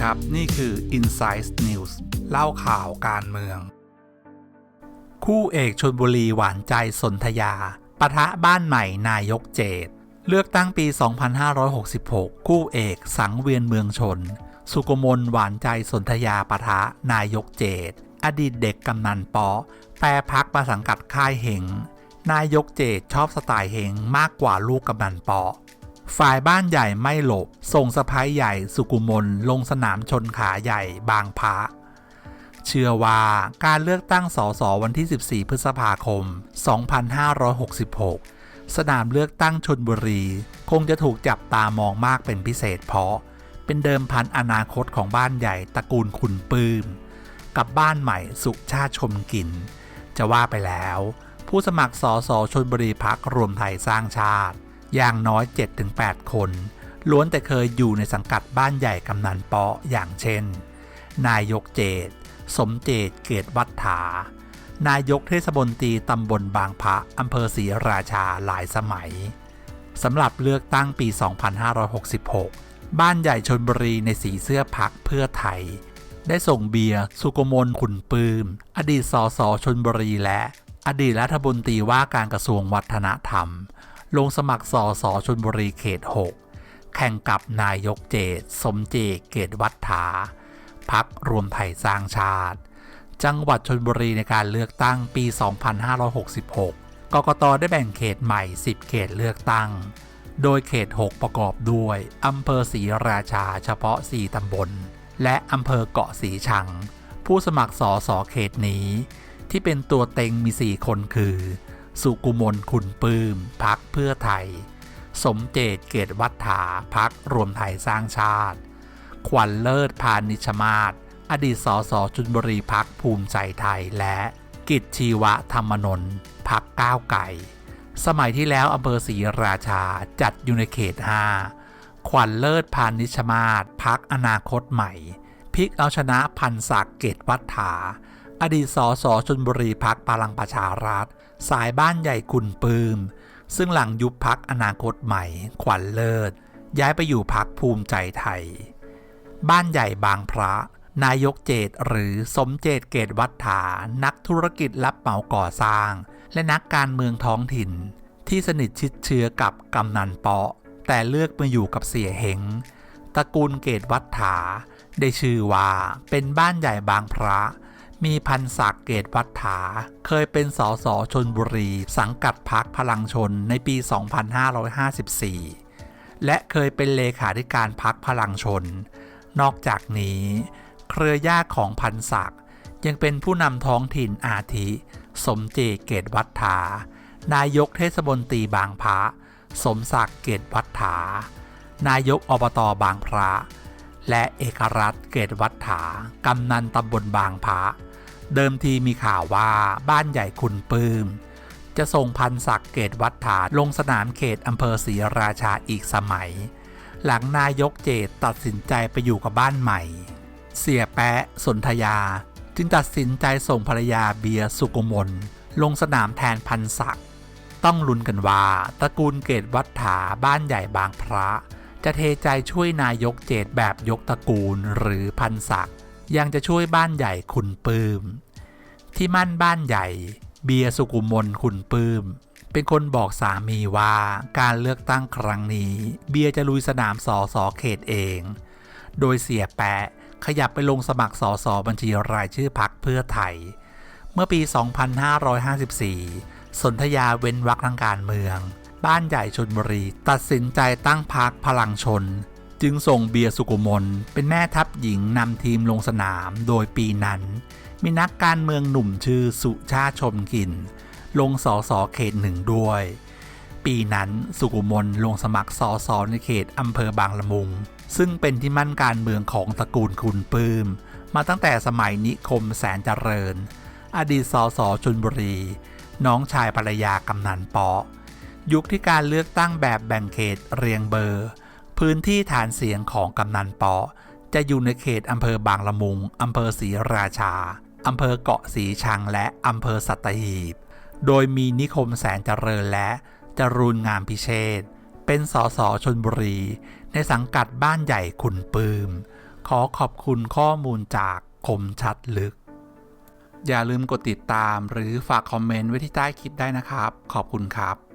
ครับ นี่คือ Insight News เล่าข่าวการเมือง คู่เอกชนบุรีหวานใจสนธยาปะทะบ้านใหม่นายกเจต เลือกตั้งปี 2566 คู่เอกสังเวียนเมืองชน สุกมลหวานใจสนธยาปะทะนายกเจต อดีตเด็กกำนันปอแปรพักมาสังกัดค่ายเหงนายกเจตชอบสไตล์เหงมากกว่าลูกกำนันปอ ฝ่ายบ้านใหญ่ไม่หลบ ส่งสะพ้ายใหญ่สุกุมลลงสนามชนขาใหญ่บางพระเชื่อว่าการเลือกตั้งสสวันที่ 14 พฤษภาคม 2566 สนามเลือกตั้งชนบุรี คงจะถูกจับตามองมากเป็นพิเศษเพราะ เป็นเดิมพันอนาคตของบ้านใหญ่ตระกูลขุนปื้ม กับบ้านใหม่สุชาติชมกิน จะว่าไปแล้ว ผู้สมัครสสชนบุรีพักรวมไทยสร้างชาติ อย่างน้อย 7-8 คน ล้วนแต่เคยอยู่ในสังกัดบ้านใหญ่กำนันเปาะอย่างเช่น นายกเจต สมเจตเกตวัฒถานายกเทศมนตรีตำบลบางพระอำเภอศรีราชาหลายสมัยสำหรับเลือกตั้งปี 2566 บ้านใหญ่ชนบุรีในสีเสื้อพักเพื่อไทย ได้ส่งเบียร์สุกมลขุนปืม อดีตสสชนบุรีและ อดีตรัฐมนตรีว่าการกระทรวงวัฒนธรรม ลงสมัครสสชนบุรีเขต 6 แข่งกับนายกเจต สมเจตเกตวัฒถาพักรวมไทยสร้างชาติ จังหวัดชนบุรีในการเลือกตั้งปี 2566 กกตได้แบ่งเขตใหม่ 10 เขตเลือกตั้ง โดยเขต 6 ประกอบด้วยอำเภอศรีราชาเฉพาะ 4 ตำบล และอำเภอเกาะสีชัง ผู้สมัครสอสอเขตนี้ ที่เป็นตัวเต็งมี 4 คนคือ สุกุมลขุนปืมพักเพื่อไทย สมเจตเกตวัฒถาพักรวมไทยสร้างชาติ ขวัญเลิศพานิชมาศอดีตสสชุนบุรีพักภูมิใจไทยและกิจชีวะธรรมนนท์พักก้าวไก่ สมัยที่แล้วอำเภอศรีราชาจัดอยู่ในเขต 5 ขวัญเลิศพานิชมาศพักอนาคตใหม่พลิกเอาชนะพันศักดิ์เกตวัฒถา อดีตสสชนบุรีพักพลังประชารัฐ สายบ้านใหญ่กุนปืมซึ่งหลังยุบพักอนาคตใหม่ ขวัญเลิศ ย้ายไปอยู่พักภูมิใจไทย บ้านใหญ่บางพระ นายกเจตหรือสมเจตเกตวัฒถานักธุรกิจรับเหมาก่อสร้าง และนักการเมืองท้องถิ่น ที่สนิทชิดเชื้อกับกำนันเปาะ แต่เลือกมาอยู่กับเสียเหงตระกูลเกตวัฒถาได้ชื่อว่าเป็นบ้านใหญ่บางพระ มีพันศักดิ์เกตวัฒถาเคยเป็นสสชนบุรี สังกัดพักพลังชนในปี 2554 และเคยเป็นเลขาธิการพักพลังชน นอกจากนี้ เครือญาติของพันศักดิ์ยังเป็นผู้นำท้องถิ่นอาทิ สมเจเกตวัฒถานายกเทศมนตรีบางพระ สมศักดิ์เกตวัฒถานายกอบตบางพระและเอกรัฐเกตวัฒถากำนันตำบลบางพระ เดิมทีมีข่าวว่าบ้านใหญ่คุณปื้มจะส่งพันศักดิ์เกตวัฒถาลงสนามเขตอำเภอศรีราชาอีกสมัย หลังนายกเจตตัดสินใจไปอยู่กับบ้านใหม่ เสียแปะสนธยา จึงตัดสินใจส่งภรรยาเบียสุกมลลงสนามแทนพันศักดิ์ต้องลุ้นกันว่าตระกูลเกตวัฒถาบ้านใหญ่บางพระ จะเทใจช่วยนายกเจตแบบยกตระกูลหรือพันศักดิ์ ยังจะช่วยบ้านใหญ่คุณปืมที่มั่นบ้านใหญ่ เบียสุกุมลคุณปืมเป็นคนบอกสามีว่าการเลือกตั้งครั้งนี้ เบียจะลุยสนามสอสอเขตเอง โดยเสียแปะขยับไปลงสมัครสอสอบัญชีรายชื่อพักเพื่อไทย เมื่อปี 2554 สนธยาเว้นวรรคทางการเมือง บ้านใหญ่ชนบุรี ตัดสินใจตั้งพักพลังชน จึงส่งเบียร์สุกุมลเป็นแม่ทัพหญิงนำทีมลงสนามโดยปีนั้น มีนักการเมืองหนุ่มชื่อสุชาชมกลิ่น ลงสอสอเขตหนึ่งด้วย ปีนั้นสุกุมลลงสมัครสอสอในเขตอำเภอบางละมุง ซึ่งเป็นที่มั่นการเมืองของตระกูลคุณปื้ม มาตั้งแต่สมัยนิคมแสนเจริญ อดีตสอสอชนบุรี น้องชายภรรยากำนันปอยุคที่การเลือกตั้งแบบแบ่งเขตเรียงเบอร์ พื้นที่ฐานเสียงของกำนันปอจะอยู่ในเขตอำเภอบางละมุงอำเภอศรีราชาอำเภอเกาะสีชังและอำเภอสัตหีบ โดยมีนิคมแสนเจริญและจรูนงามพิเชษเป็นสสชนบุรี ในสังกัดบ้านใหญ่ขุนปืม ขอขอบคุณข้อมูลจากคมชัดลึก อย่าลืมกดติดตามหรือฝากคอมเมนต์ไว้ที่ใต้คลิปได้นะครับ ขอบคุณครับ